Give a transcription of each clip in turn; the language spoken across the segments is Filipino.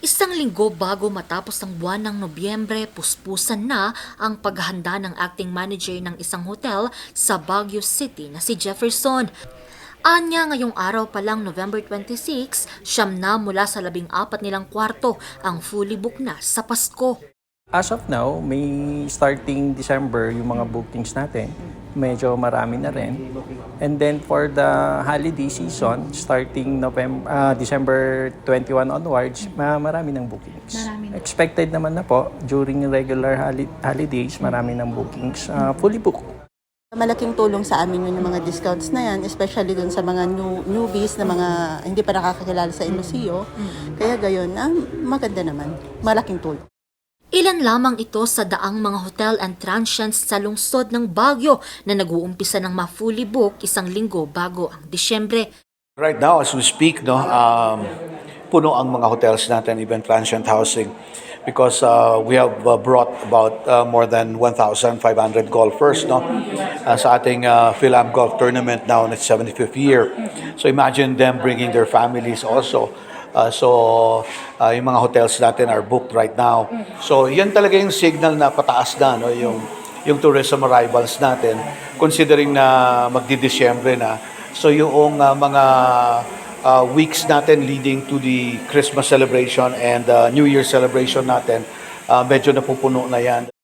Isang linggo bago matapos ang buwan ng Nobyembre, puspusan na ang paghahanda ng acting manager ng isang hotel sa Baguio City na si Jefferson. Anya ngayong araw pa lang November 26, siyam na mula sa labing apat nilang kwarto ang fully book na sa Pasko. As of now, may starting December yung mga bookings natin. Medyo marami na rin. And then for the holiday season, starting November, ah, December 21 onwards, ma- marami ng bookings. Expected naman na po, during regular holi- holidays, marami ng bookings. ah, fully booked. Malaking tulong sa amin yun yung mga discounts na yan, especially dun sa mga new, newbies na mga hindi pa nakakakilala sa Iloceo. Kaya gayon, ah, maganda naman. Malaking tulong. Ilan lamang ito sa daang mga hotel and transients sa lungsod ng Baguio na nag-uumpisa ng ma-fully book isang linggo bago ang Disyembre. Right now, as we speak, no, um, puno ang mga hotels natin, even transient housing, because uh, we have uh, brought about uh, more than 1,500 golfers no, uh, sa ating uh, Philam Golf Tournament now in its 75th year. So imagine them bringing their families also. Uh, so, uh, yung mga hotels natin are booked right now. So, yan talaga yung signal na pataas na, no, yung, yung tourism arrivals natin, considering na magdi-Disyembre na. So, yung uh, mga uh, weeks natin leading to the Christmas celebration and uh, New Year celebration natin, uh, medyo napupuno na yan.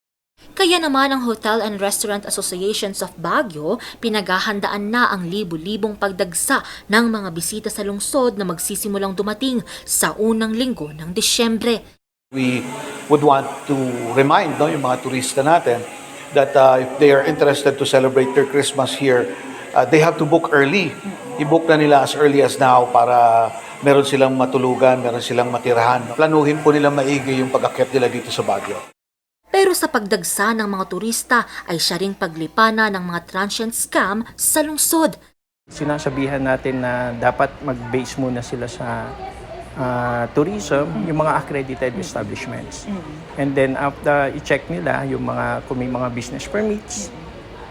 Kaya naman ang Hotel and Restaurant Associations of Baguio, pinaghahandaan na ang libu-libong pagdagsa ng mga bisita sa lungsod na magsisimulang dumating sa unang linggo ng Disyembre. We would want to remind no, yung mga turista natin that uh, if they are interested to celebrate their Christmas here, uh, they have to book early. I-book na nila as early as now para meron silang matulugan, meron silang matirahan. Planuhin po nila maigi yung pag-akyat nila dito sa Baguio. Pero sa pagdagsa ng mga turista ay siya ring paglipana ng mga transient scam sa lungsod. Sinasabihan natin na dapat mag-base muna sila sa ah, tourism, yung mga accredited establishments. And then after i-check nila yung mga kung may mga business permits.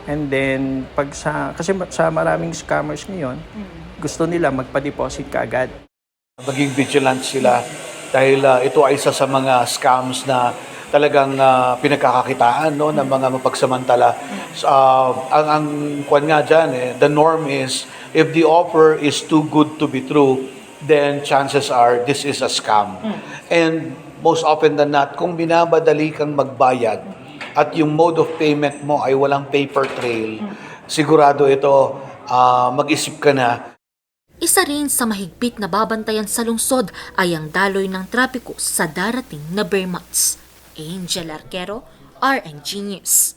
And then pag sa kasi sa maraming scammers ngayon, gusto nila magpa-deposit kaagad. Maging vigilant sila dahil uh, ito ay isa sa mga scams na talagang uh, pinagkakakitaan no ng mga mapagsamantala. So, uh, ang ang kwan nga diyan eh, the norm is if the offer is too good to be true, then chances are this is a scam. And most often than not, kung binabadali kang magbayad at yung mode of payment mo ay walang paper trail, sigurado ito uh, mag-isip ka na Isa rin sa mahigpit na babantayan sa lungsod ay ang daloy ng trapiko sa darating na Bermuds. Angel Arquero, RNG News.